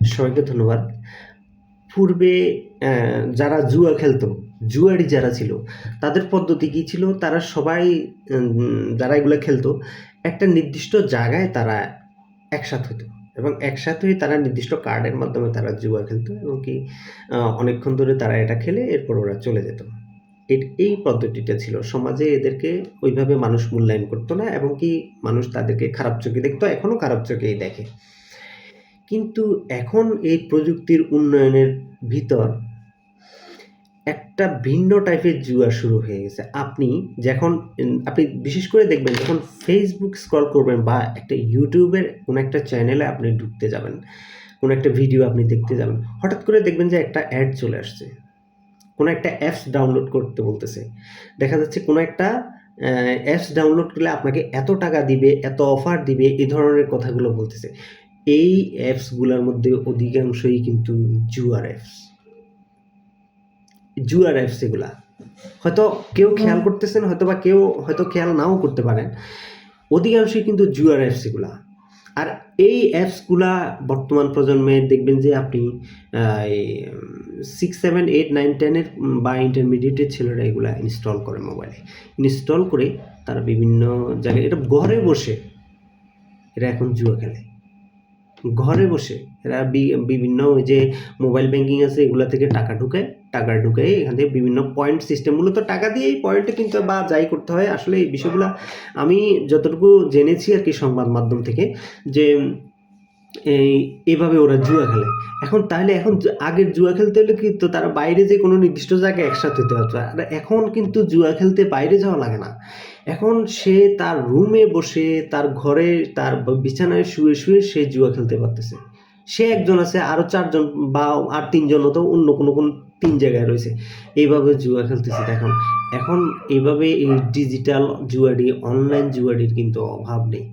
সবাইকে ধন্যবাদ। পূর্বে যারা জুয়া খেলতো জুয়ারি যারা ছিল, তাদের পদ্ধতি কী ছিল? তারা সবাই যারা এগুলো খেলতো, একটা নির্দিষ্ট জায়গায় তারা একসাথ হতো এবং একসাথ তারা নির্দিষ্ট কার্ডের মাধ্যমে তারা জুয়া খেলতো এবং কি অনেকক্ষণ ধরে তারা এটা খেলে, এরপর ওরা চলে যেত। এই পদ্ধতিটা ছিল। সমাজে এদেরকে ওইভাবে মানুষ মূল্যায়ন করতো না এবং কি, মানুষ তাদেরকে খারাপ চোখে দেখতো, এখনও খারাপ চোখেই দেখে। কিন্তু এখন এই প্রযুক্তির উন্নয়নের ভিতর একটা ভিন্ন টাইপের জুয়া শুরু হয়ে গেছে। আপনি যখন, আপনি বিশেষ করে দেখবেন যখন ফেসবুক স্ক্রল করবেন বা একটা ইউটিউবের কোনো একটা চ্যানেলে আপনি ঢুকতে যাবেন, কোনো একটা ভিডিও আপনি দেখতে যাবেন, হঠাৎ করে দেখবেন যে একটা অ্যাড চলে আসছে। কোনো একটা অ্যাপস ডাউনলোড করতে বলতেছে। দেখা যাচ্ছে কোনো একটা অ্যাপস ডাউনলোড করলে আপনাকে এত টাকা দিবে, এত অফার দিবে, এই ধরনের কথাগুলো বলতেছে। এই অ্যাপসগুলোর মধ্যে অধিকাংশই কিন্তু জুয়ার অ্যাপস জুয়ার অ্যাপস এগুলা। হয়তো কেউ খেয়াল করতেছেন হয়তো বা কেউ হয়তো খেয়াল নাও করতে পারেন। অধিকাংশই কিন্তু জুয়ার অ্যাপস এগুলা। আর এই অ্যাপসগুলা বর্তমান প্রজন্মে দেখবেন যে আপনি সিক্স সেভেন এইট নাইন টেনের বা ইন্টারমিডিয়েটের ছেলেরা এগুলা ইনস্টল করে মোবাইলে ইনস্টল করে তারা বিভিন্ন জায়গায় এটা ঘরে বসে এরা এখন জুয়া খেলে। ঘরে বসে এরা বিভিন্ন যে মোবাইল ব্যাঙ্কিং আছে, এগুলো থেকে টাকা ঢুকায় টাকা ঢুকায় এখান থেকে বিভিন্ন পয়েন্ট সিস্টেম মূলত টাকা দিয়েই পয়েন্টে কিন্তু বা যাই করতে হয়। আসলে এই বিষয়গুলো আমি যতটুকু জেনেছি আর কি সংবাদ মাধ্যম থেকে যে এই, এভাবে ওরা জুয়া খেলে। এখন তাহলে এখন আগের জুয়া খেলতে হলে কি তো তারা বাইরে যে কোনো নির্দিষ্ট জায়গায় একসাথে হতে হতো আর এখন কিন্তু জুয়া খেলতে বাইরে যাওয়া লাগে না। এখন সে তার রুমে বসে, তার ঘরে, তার বিছানায় শুয়ে শুয়ে সে জুয়া খেলতে পারতেছে। সে একজন আছে আরও চারজন বা আর তিনজন তো অন্য কোনো কোনো তিন জায়গায় রয়েছে। এইভাবে জুয়া খেলতেছে এখন এখন এইভাবে এই ডিজিটাল জুয়ারি অনলাইন জুয়ারির কিন্তু অভাব নেই।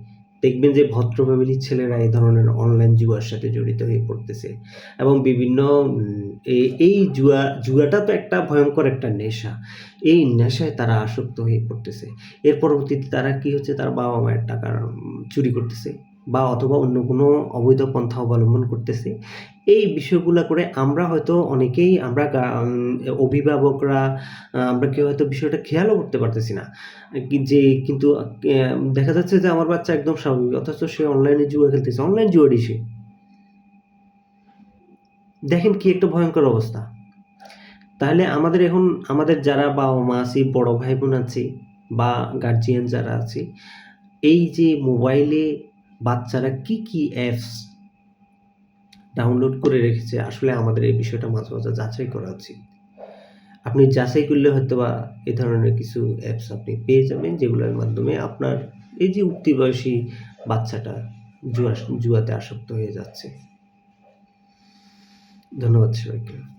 দেখবেন যে ভদ্র ফ্যামিলির ছেলেরা এই ধরনের অনলাইন জুয়ার সাথে জড়িত হয়ে পড়তেছে। এবং বিভিন্ন এই- জুয়া, জুয়াটা তো একটা ভয়ঙ্কর একটা নেশা। এই নেশায় তারা আসক্ত হয়ে পড়তেছে। এর পরবর্তীতে তারা কি হচ্ছে? তার বাবা মায়ের টাকা চুরি করতেছে। বা অথবা অন্য কোনো অবৈধ পন্থা অবলম্বন করতেছে। এই বিষয়গুলো করে আমরা হয়তো অনেকেই আমরা অভিভাবকরা আমরা কেউ হয়তো বিষয়টা খেয়ালও করতে পারতেছি না। যে, কিন্তু দেখা যাচ্ছে যে আমার বাচ্চা একদম স্বাভাবিক, অথচ সে অনলাইনে জুয়া খেলতেছে অনলাইন জুয়ারি সে। দেখেন কি একটা ভয়ঙ্কর অবস্থা। তাহলে আমাদের এখন, আমাদের যারা বাবা মা আছি, বড় ভাই বোন আছি, বা গার্জিয়ান যারা আছে, এই যে মোবাইলে বাচ্চারা কি কি অ্যাপস ডাউনলোড করে রেখেছে? আসলে আমাদের এই বিষয়টা মাঝে মাঝে যাচাই করা উচিত। আপনি যাচাই করলে হয়তো বা এ ধরনের কিছু অ্যাপস আপনি পেয়ে যাবেন, যেগুলোর মাধ্যমে আপনার এই যে উঠতি বয়সী বাচ্চাটা জুয়া জুয়াতে আসক্ত হয়ে যাচ্ছে। ধন্যবাদ সবাইকে।